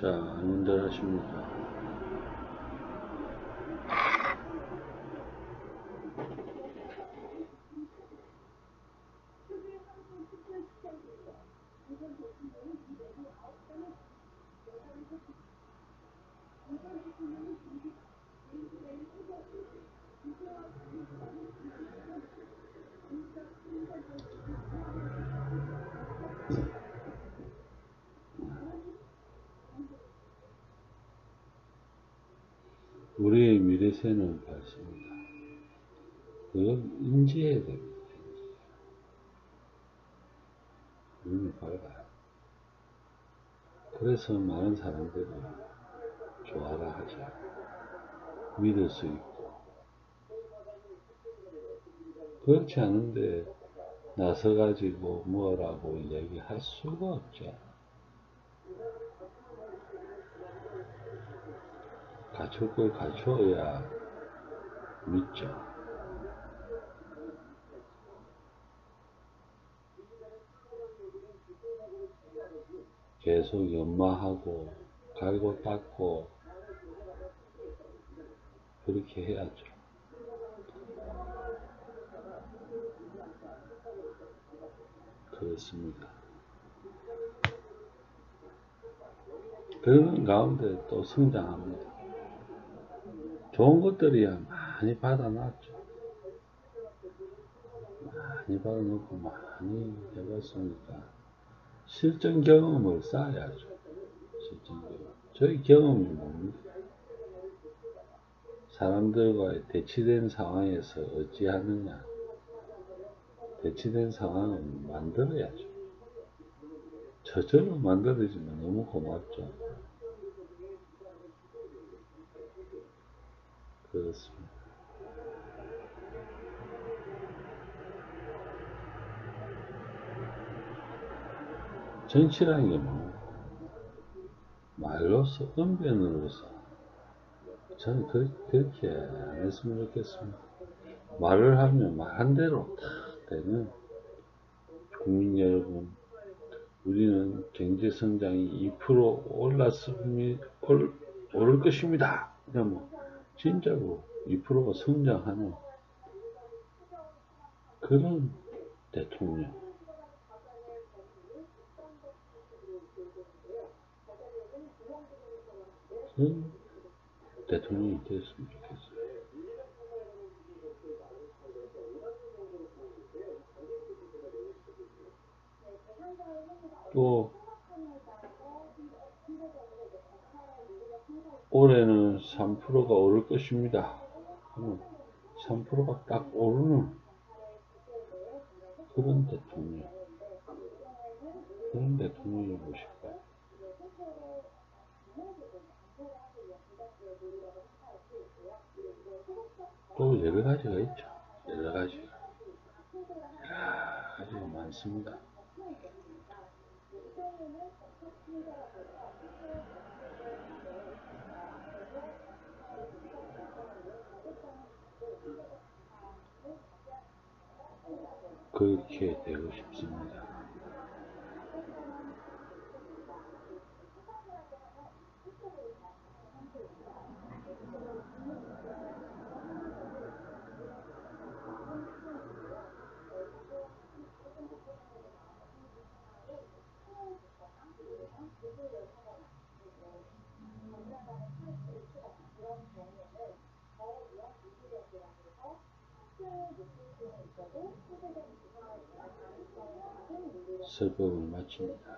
자, 안녕들 하십니까. 우리의 미래 세는 밝습니다. 그걸 인지해야 됩니다. 눈이 밝아요. 그래서 많은 사람들이 좋아라 하죠. 믿을 수 있고. 그렇지 않은데 나서가지고 뭐라고 이야기할 수가 없죠. 갖출 걸 갖춰야 믿죠. 계속 연마하고 갈고 닦고 그렇게 해야죠. 그렇습니다. 그런 가운데 또 성장합니다. 좋은 것들이야 많이 받아놨죠. 많이 받아놓고 많이 해봤으니까 실전 경험을 쌓아야죠. 실전 경험. 저희 경험이 뭡니까? 사람들과의 대치된 상황에서 어찌하느냐. 대치된 상황을 만들어야죠. 저절로 만들어지면 너무 고맙죠. 그렇습니다. 정치라는 게 뭐, 말로서, 언변으로서, 저는 그, 그렇게 안 했으면 좋겠습니다. 말을 하면 말한 대로 다 되는 국민 여러분, 우리는 경제 성장이 2% 올랐습니다. 올, 오를 것입니다. 그러면 진짜로 2%가 성장하는 그런 대통령. 그런 대통령이 됐으면 좋겠어요. 또 올해는 3%가 오를 것입니다. 3%가 딱 오르는 그런 대통령. 그런 대통령이고 싶어요. 또 여러 가지가 있죠. 여러 가지가. 여러 가지가 많습니다. 그렇게 되고 싶습니다. 설법을 마칩니다.